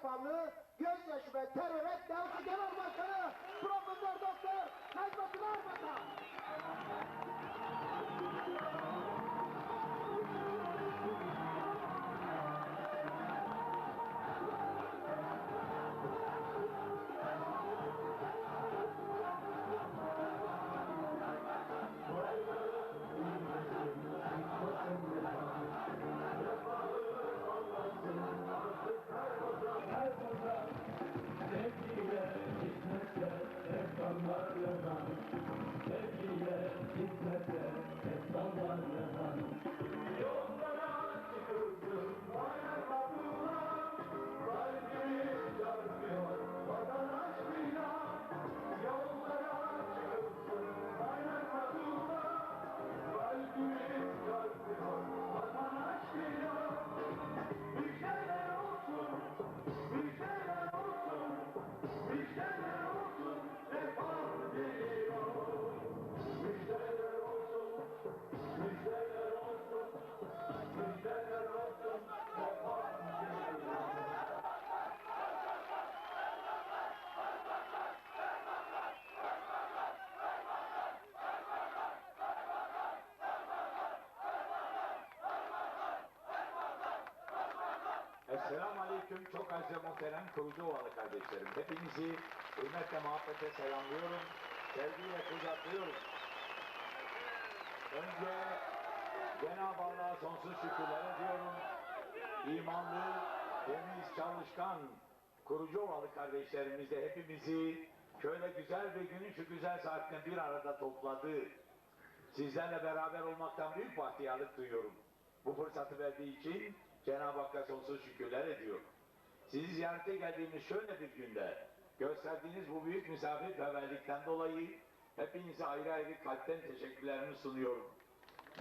spamlı, gözyaşı ve teröre devlet genel başkanı Esselamu Aleyküm çok ve muhterem Kurucuovalı kardeşlerim. Hepinizi hürmetle muhabbete selamlıyorum. Sevgiyle kucaklıyorum. Önce Cenab-ı Allah'a sonsuz şükürler ediyorum. İmanlı, temiz, çalışkan Kurucuovalı kardeşlerimiz de hepimizi şöyle güzel bir günün şu güzel saatinde bir arada topladı. Sizlerle beraber olmaktan büyük bahtiyarlık duyuyorum. Bu fırsatı verdiği için Cenab-ı Hakk'a sonsuz şükürler ediyorum. Sizi ziyarete geldiğimiz şöyle bir günde gösterdiğiniz bu büyük misafirperverlikten dolayı hepinize ayrı ayrı kalpten teşekkürlerimi sunuyorum.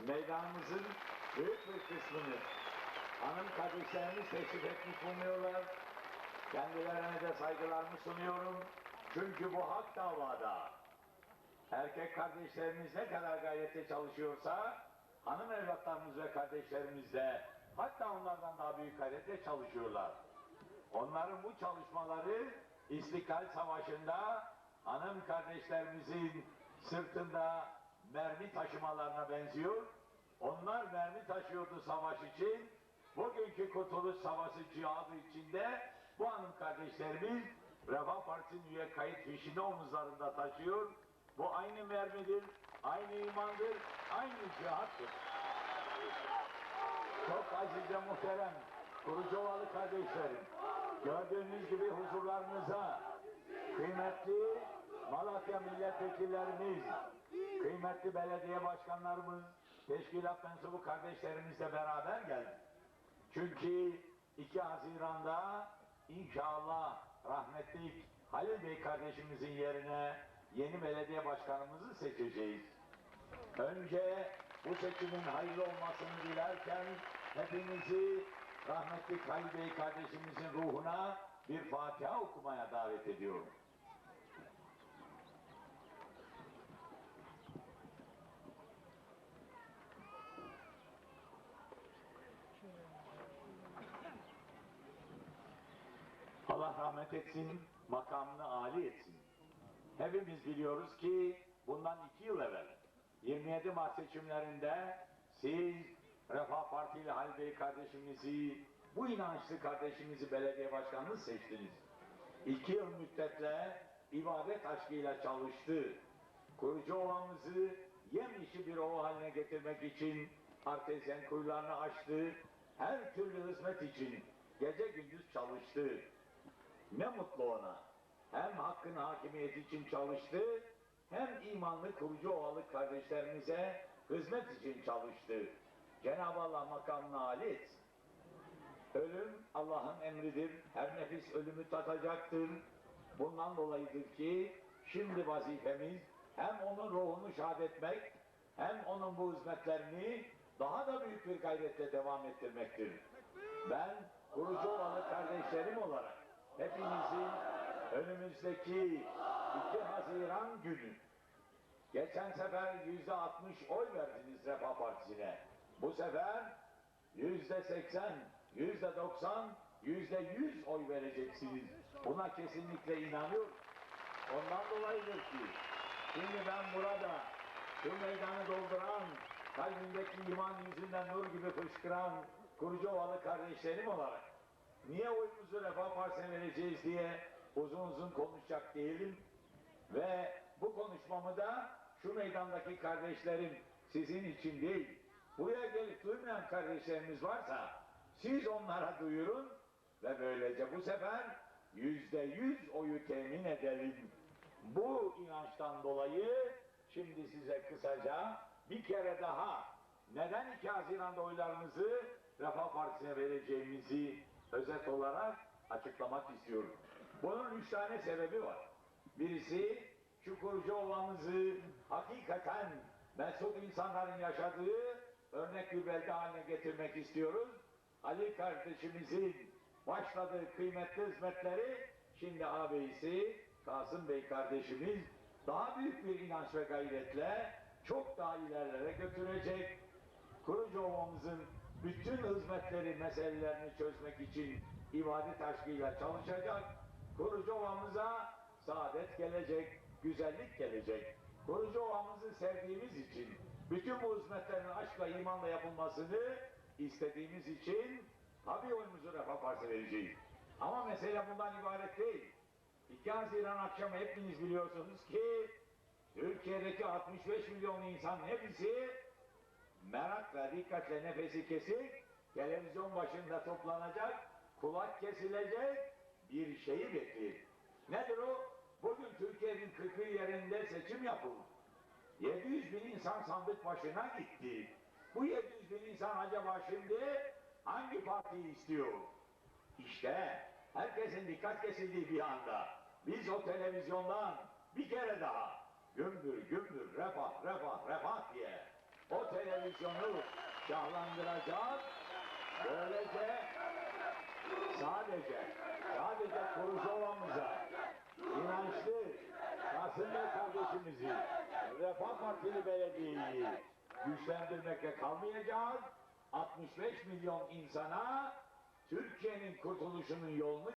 Meydanımızın büyük bir kısmını hanım kardeşlerimiz teşrif etmiş bulunuyorlar. Kendilerine de saygılarımı sunuyorum. Çünkü bu hak davada erkek kardeşlerimiz ne kadar gayrete çalışıyorsa hanım evlatlarımız ve kardeşlerimiz de hatta onlardan daha büyük gayretle çalışıyorlar. Onların bu çalışmaları İstiklal Savaşı'nda hanım kardeşlerimizin sırtında mermi taşımalarına benziyor. Onlar mermi taşıyordu savaş için. Bugünkü Kurtuluş Savaşı cihadı içinde bu hanım kardeşlerimiz Refah Partisi'nin üye kayıt fişini omuzlarında taşıyor. Bu aynı mermidir, aynı imandır, aynı cihattır. Çok aziz ve muhterem Kurucuovalı kardeşlerim, gördüğünüz gibi huzurlarınıza kıymetli Malatya milletvekillerimiz, kıymetli belediye başkanlarımız, teşkilat mensubu kardeşlerimizle beraber geldik. Çünkü 2 Haziran'da inşallah rahmetli Halil Bey kardeşimizin yerine yeni belediye başkanımızı seçeceğiz. Önce bu seçimin hayırlı olmasını dilerken hepinizi rahmetli Halil Bey kardeşimizin ruhuna bir Fatiha okumaya davet ediyorum. Allah rahmet etsin, makamını âli etsin. Hepimiz biliyoruz ki bundan iki yıl evvel 27 Mart seçimlerinde siz Refah Partili Halil Bey kardeşimizi, bu inançlı kardeşimizi belediye başkanlığı seçtiniz. İki yıl müddetle ibadet aşkıyla çalıştı. Kurucu ovamızı yem işi bir ova haline getirmek için artezyen kuyularını açtı. Her türlü hizmet için gece gündüz çalıştı. Ne mutlu ona. Hem hakkın hakimiyeti için çalıştı, hem imanlı kurucu ovalı kardeşlerimize hizmet için çalıştı. Cenab-ı Allah makamını âli. Ölüm Allah'ın emridir. Her nefis ölümü tatacaktır. Bundan dolayıdır ki şimdi vazifemiz hem onun ruhunu şad etmek hem onun bu hizmetlerini daha da büyük bir gayretle devam ettirmektir. Ben kurucu ovalı kardeşlerim olarak hepinizi önümüzdeki 2 Haziran günü geçen sefer yüzde 60 oy verdiniz Refah Partisi'ne. Bu sefer yüzde 80, yüzde 90 yüzde yüz oy vereceksiniz. Buna kesinlikle inanıyorum. Ondan dolayıdır ki şimdi ben burada şu meydanı dolduran, kalbindeki iman yüzünden nur gibi fışkıran Kurucuovalı kardeşlerim olarak niye oyumuzu Refah Partisi'ne vereceğiz diye uzun uzun konuşacak değilim. Ve bu konuşmamı da şu meydandaki kardeşlerim sizin için değil, buraya gelip duymayan kardeşlerimiz varsa siz onlara duyurun ve böylece bu sefer yüzde yüz oyu temin edelim. Bu inançtan dolayı şimdi size kısaca bir kere daha neden 2 Haziran'da oylarımızı Refah Partisi'ne vereceğimizi özet olarak açıklamak istiyorum. Bunun üç tane sebebi var. Birisi şu kurucu ovamızı hakikaten mesut insanların yaşadığı örnek bir belde haline getirmek istiyoruz. Ali kardeşimizin başladığı kıymetli hizmetleri şimdi ağabeyisi Kasım Bey kardeşimiz daha büyük bir inanç ve gayretle çok daha ilerlere götürecek. Kurucu ovamızın bütün hizmetleri meselelerini çözmek için ibadet aşkıyla çalışacak. Kurucu ovamıza saadet gelecek, güzellik gelecek. Kurucu ovamızı sevdiğimiz için, bütün bu hizmetlerin aşkla, imanla yapılmasını istediğimiz için tabii oyumuzu Refah Partisi vereceğiz. Ama mesele bundan ibaret değil. 2 Haziran akşamı hepiniz biliyorsunuz ki Türkiye'deki 65 milyon insan hepsi merak ve dikkatle nefesi kesik televizyon başında toplanacak, kulak kesilecek bir şeyi bekliyor. Nedir o? Bugün Türkiye'nin 40 yerinde seçim yapıldı. 700 bin insan sandık başına gitti. Bu 700 bin insan acaba şimdi hangi partiyi istiyor? İşte herkesin dikkat kesildiği bir anda biz o televizyondan bir kere daha gümbür gümbür refah refah refah diye o televizyonu şahlandıracak böylece sadece sadece Kuruşova'mıza inançlı Kasım Bey kardeşimizi Refah Partili Belediye'yi güçlendirmekle kalmayacağız. 65 milyon insana Türkiye'nin kurtuluşunun yolunu